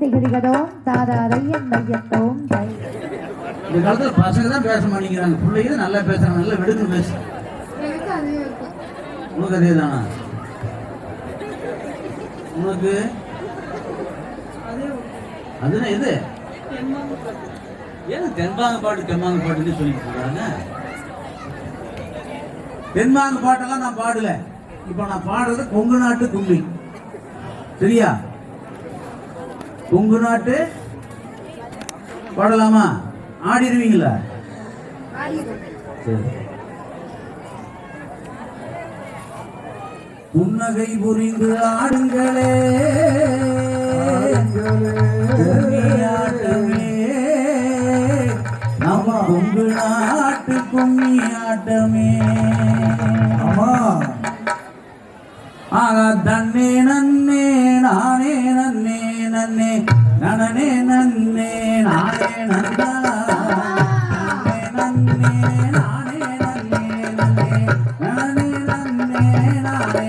திகதோம் தாதா தையன் தையத்தோம் தை இந்த காலத்துல பசங்க தான் பேச மாட்டேங்கிறாங்க. பிள்ளைங்க நல்லா பேசுறாங்க. நல்லா வெடுக்கு பேசு. உனக்கு அதே தானா உனக்கு அதுனா எது? ஏன் தென்பாங்க பாட்டு தெம்மாங்க பாட்டுன்னு சொல்லிட்டு போறாங்க தென்பாங்க பாட்டெல்லாம் நான் பாடல. இப்போ நான் பாடுறது கொங்கு நாட்டு கும்மி. சரியா? கொங்கு நாட்டு பாடலாமா? ஆடிடுவீங்களா? புன்னகை புரிந்து ஆடுங்களே. நம்ம கொங்கு நாட்டு கும்மி ஆட்டமே ಆಗ ದನ್ನೆ ನನ್ನೆ ನಾನೇ ನನ್ನೆ ನನ್ನೆ ನನನೆ ನನ್ನೆ ನಾನೇ ನನ್ನ ನನ್ನೆ ನಾನೇ ನನ್ನೆ ನನ್ನೆ ನನನೆ ನನ್ನೆ ನಾನೇ